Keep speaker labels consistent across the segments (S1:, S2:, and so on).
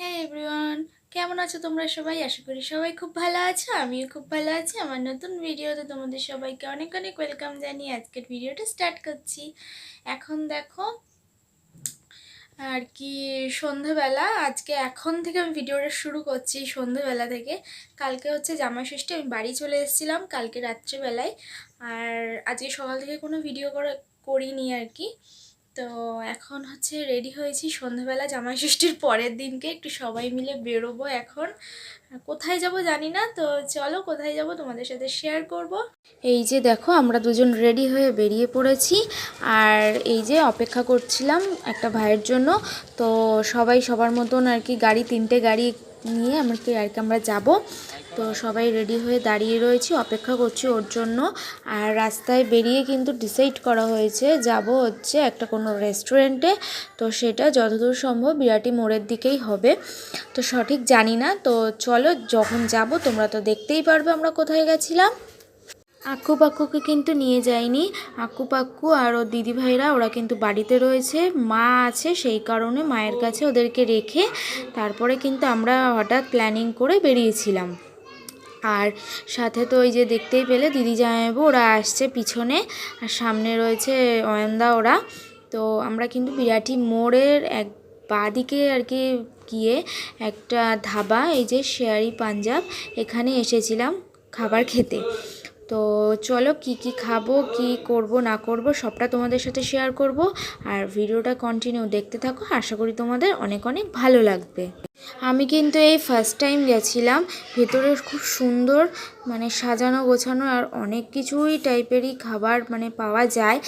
S1: হ্যাঁ এভরিওয়ান কেমন আছো তোমরা সবাই? আশা করি সবাই খুব ভালো আছো, আমিও খুব ভালো আছি। আমার নতুন ভিডিওতে তোমাদের সবাইকে অনেক অনেক ওয়েলকাম জানিয়ে আজকের ভিডিওটা স্টার্ট করছি। এখন দেখো, আর কি সন্ধেবেলা, আজকে এখন থেকে আমি ভিডিওটা শুরু করছি সন্ধেবেলা থেকে। কালকে হচ্ছে জামা ষষ্ঠী, আমি বাড়ি চলে এসেছিলাম কালকে রাত্রেবেলায়। আর আজকে সকাল থেকে কোনো ভিডিও করা করিনি আর কি। তো এখন হচ্ছে রেডি হয়েছি সন্ধ্যাবেলা জামাই ষষ্ঠীর পরের দিনকে, একটু সবাই মিলে বেরোবো এখন। কোথায় যাব জানি না, তো চলো কোথায় যাব তোমাদের সাথে শেয়ার করব। এই যে দেখো, আমরা দুজন রেডি হয়ে বেরিয়ে পড়েছি। আর এই যে অপেক্ষা করছিলাম একটা ভাইয়ের জন্য, তো সবাই সবার মতন আর কি গাড়ি, তিনটে গাড়ি নিয়ে আমরা কি আর কি আমরা যাব। তো সবাই রেডি হয়ে দাঁড়িয়ে রয়েছি, অপেক্ষা করছি ওর জন্য। আর রাস্তায় বেরিয়ে কিন্তু ডিসাইড করা হয়েছে, যাব হচ্ছে একটা কোনো রেস্টুরেন্টে তো সেটা যতদূর সম্ভব বিরাটি মোড়ের দিকেই হবে। তো সঠিক জানি না, তো চলো যখন যাব তোমরা তো দেখতেই পারবে আমরা কোথায় গেছিলাম। আক্কু পাক্কুকে কিন্তু নিয়ে যায়নি আক্কু পাক্কু আর ওর দিদিভাইরা ওরা কিন্তু বাড়িতে রয়েছে। মা আছে সেই কারণে মায়ের কাছে ওদেরকে রেখে তারপরে কিন্তু আমরা হঠাৎ প্ল্যানিং করে বেরিয়েছিলাম। আর সাথে তো ওই যে দেখতেই পেলে দিদি জামাইবাবু, ওরা আসছে পিছনে আর সামনে রয়েছে অয়ন্দা ওরা। তো আমরা কিন্তু বিরাটি মোড়ের এক বাদিকে আর কি গিয়ে একটা ধাবা, এই যে শেয়ারি পাঞ্জাব, এখানে এসেছিলাম খাবার খেতে। তো চলো কি কি খাব, কি করব, না করব, সবটা তোমাদের সাথে শেয়ার করব। আর ভিডিওটা কন্টিনিউ দেখতে থাকো, আশা করি তোমাদের অনেক অনেক ভালো লাগবে। আমি কিন্তু এই ফার্স্ট টাইম গেছিলাম। ভেতরে খুব সুন্দর মানে সাজানো, গোছানো আর অনেক কিছুই টাইপেরই খাবার মানে পাওয়া যায়।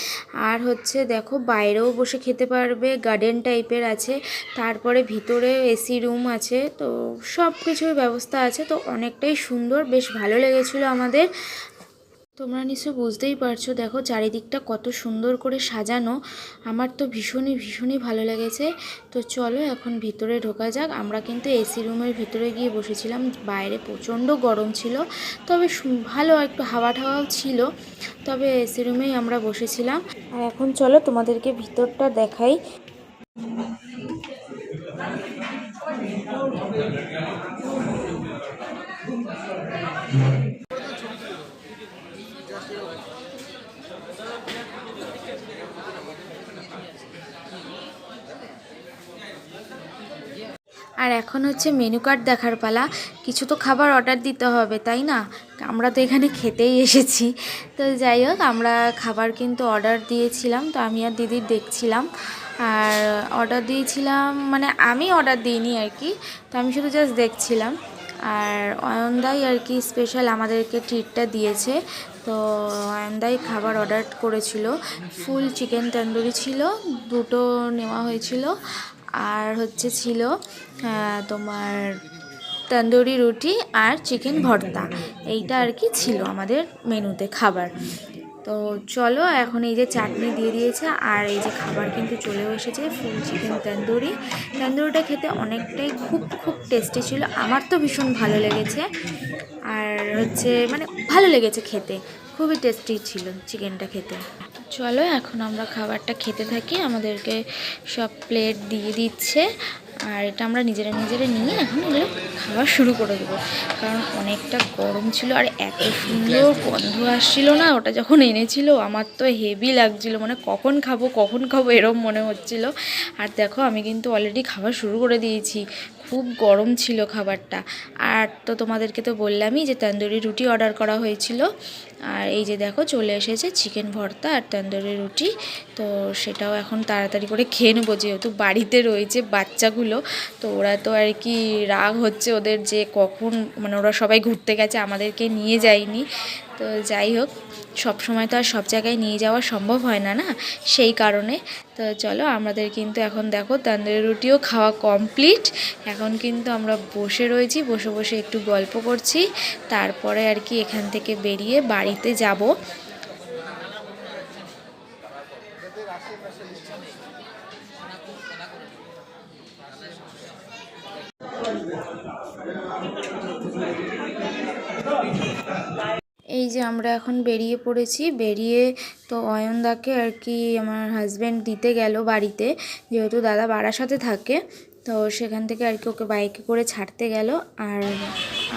S1: আর হচ্ছে দেখো, বাইরেও বসে খেতে পারবে গার্ডেন টাইপের আছে, তারপরে ভিতরে এসি রুম আছে, তো সব কিছুর ব্যবস্থা আছে, তো অনেকটাই সুন্দর, বেশ ভালো লেগেছিলো আমাদের। তোমরা নিশ্চয় বুঝতেই পারছ, দেখো চারিদিকটা কত সুন্দর করে সাজানো। আমার তো ভীষণই ভীষণই ভালো লেগেছে। তো চলো এখন ভিতরে ঢোকা যাক। আমরা কিন্তু এসি রুমের ভিতরে গিয়ে বসেছিলাম। বাইরে প্রচণ্ড গরম ছিল, তবে ভালো একটু হাওয়া টাওয়াও ছিল, তবে এসি রুমেই আমরা বসেছিলাম। আর এখন চলো তোমাদেরকে ভিতরটা দেখাই। আর এখন হচ্ছে মেনু কার্ড দেখার পালা। কিছু তো খাবার অর্ডার দিতে হবে, তাই না? আমরা তো এখানে খেতেই এসেছি। তো যাই হোক, আমরা খাবার কিন্তু অর্ডার দিয়েছিলাম, তো আমি আর দিদির দেখছিলাম। আর অর্ডার দিয়েছিলাম মানে আমি অর্ডার দিইনি আর কি, তো আমি শুধু জাস্ট দেখছিলাম। আর অয়নদাই আর কি স্পেশাল আমাদেরকে ট্রিটটা দিয়েছে। তো অয়নদাই খাবার অর্ডার করেছিল। ফুল চিকেন তন্দুরি ছিল, দুটো নেওয়া হয়েছিল। আর হচ্ছে ছিল তোমার তন্দুরি রুটি আর চিকেন ভর্তা। এইটা আর কি ছিল আমাদের মেনুতে খাবার। তো চলো, এখন এই যে চাটনি দিয়ে দিয়েছে, আর এই যে খাবার কিন্তু চলেও এসেছে ফুল চিকেন তন্দুরি। তন্দুরিটা খেতে অনেকটাই খুব খুব টেস্টি ছিল। আমার তো ভীষণ ভালো লেগেছে। আর হচ্ছে মানে ভালো লেগেছে খেতে। খুবই টেস্টি ছিল চিকেনটা খেতে। চলো এখন আমরা খাবারটা খেতে থাকি। আমাদেরকে সব প্লেট দিয়ে দিচ্ছে। আর এটা আমরা নিজেরা নিজেরা নিয়ে এখন এগুলো খাওয়া শুরু করে দেবো। কারণ অনেকটা গরম ছিল আর এত সুন্দর গন্ধ আসছিল না ওটা যখন এনেছিল আমার তো হেভি লাগছিল। মানে কখন খাব কখন খাব এরম মনে হচ্ছিল। আর দেখো আমি কিন্তু অলরেডি খাওয়া শুরু করে দিয়েছি। খুব গরম ছিল খাবারটা। আর তো তোমাদেরকে তো বললামই যে তন্দুরি রুটি অর্ডার করা হয়েছিল। আর এই যে দেখো চলে এসেছে চিকেন ভর্তা আর তন্দুরি রুটি। তো সেটাও এখন তাড়াতাড়ি করে খেয়ে নেব, যেহেতু বাড়িতে রয়েছে বাচ্চাগুলো। তো ওরা তো আর কি রাগ হচ্ছে ওদের যে কখন মানে ওরা সবাই ঘুরতে গেছে, আমাদেরকে নিয়ে যায়নি। তো যাই হোক, সব সময় তো আর সব জায়গায় নিয়ে যাওয়া সম্ভব হয় না না? সেই কারণে। তো চলো, আমাদের কিন্তু এখন দেখো, তন্দুরি রুটিও খাওয়া কমপ্লিট এখন কিন্তু আমরা বসে রয়েছি, বসে বসে একটু গল্প করছি। তারপরে আর কি এখান থেকে বেরিয়ে বাড়িতে যাব। এই যে আমরা এখন বেরিয়ে পড়েছি, বেরিয়ে তো অয়নদাকে আর কি আমার হাজব্যান্ড দিতে গেল বাড়িতে, যেহেতু দাদা বারাসাতে থাকে, তো সেখান থেকে আর কি ওকে বাইকে করে ছাড়তে গেল। আর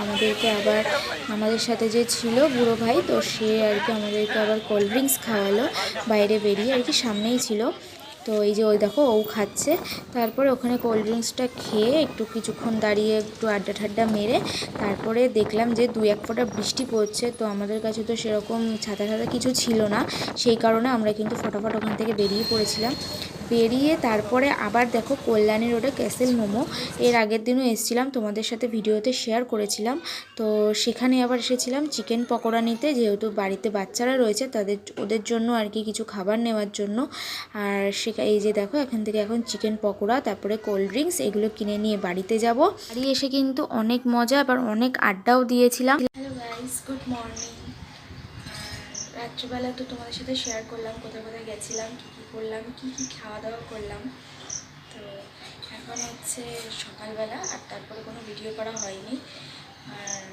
S1: আমাদেরকে আবার আমাদের সাথে যে ছিল বুড়ো ভাই, তো সে আর কি আমাদেরকে আবার কোল্ড ড্রিঙ্কস খাওয়ালো, বাইরে বেরিয়ে আর কি সামনেই ছিল। তো এই যে ওই দেখো, ও খাচ্ছে। তারপরে ওখানে কোল্ড ড্রিঙ্কসটা খেয়ে একটু কিছুক্ষণ দাঁড়িয়ে একটু আড্ডা ঠাড্ডা মেরে তারপরে দেখলাম যে দু এক ফোঁটা বৃষ্টি পড়ছে। তো আমাদের কাছে তো সেরকম ছাতা ছাতা কিছু ছিল না। সেই কারণে আমরা কিন্তু ফটাফট ওখান থেকে বেরিয়ে পড়েছিলাম। বেরিয়ে তারপরে আবার দেখো কল্যাণী রোডে ক্যাসেল মোমো। এর আগের দিনও এসেছিলাম, তোমাদের সাথে ভিডিওতে শেয়ার করেছিলাম। তো সেখানে আবার এসেছিলাম চিকেন পকোড়া নিতে, যেহেতু বাড়িতে বাচ্চারা রয়েছে, তাদের, ওদের জন্য আর কি কিছু খাবার নেওয়ার জন্য। আর সে এই যে দেখো, এখান থেকে এখন চিকেন পকোড়া, তারপরে কোল্ড ড্রিঙ্কস এগুলো কিনে নিয়ে বাড়িতে যাব। বাড়ি এসে কিন্তু অনেক মজা, আবার অনেক আড্ডাও দিয়েছিলাম। হ্যালো গাইস গুড মর্নিং রাত্রিবেলা তো তোমাদের সাথে শেয়ার করলাম, কোথায় কোথায় গেছিলাম, কী কী করলাম, কী কী খাওয়া দাওয়া করলাম। তো এখন হচ্ছে সকালবেলা আর তারপরে কোনো ভিডিও করা হয়নি। আর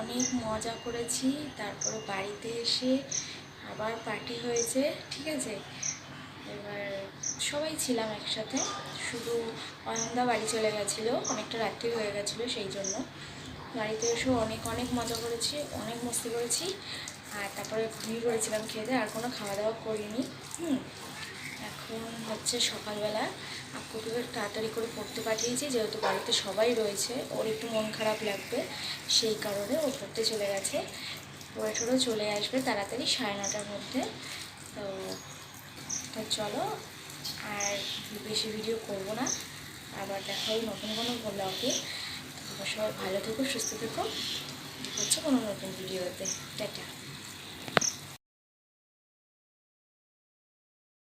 S1: অনেক মজা করেছি, তারপরে বাড়িতে এসে আবার পার্টি হয়েছে, ঠিক আছে? এবার সবাই ছিলাম একসাথে, শুধু অয়নদা বাড়ি চলে গেছিল, অনেকটা রাত্রি হয়ে গেছিল সেই জন্য। বাড়িতে এসেও অনেক অনেক মজা করেছি, অনেক মস্তি করেছি। আর তারপরে ঘুমিয়ে পড়েছিলাম খেতে, আর কোনো খাওয়া দাওয়া করিনি। হুম, এখন হচ্ছে সকালবেলা আকুকে তাড়াতাড়ি করে পড়তে পাঠিয়েছি, যেহেতু বাড়িতে সবাই রয়েছে, ওর একটু মন খারাপ লাগবে, সেই কারণে ও পড়তে চলে গেছে। পড়ে ঠোড়ে চলে আসবে তাড়াতাড়ি সাড়ে নটার মধ্যে। তো তো চলো, আর বেশি ভিডিও করব না। আবার দেখা নতুন কোনো ব্লগে তোমরা সবাই ভালো থেকো, সুস্থ থেকো। হচ্ছে কোনো নতুন ভিডিওতে টাটা।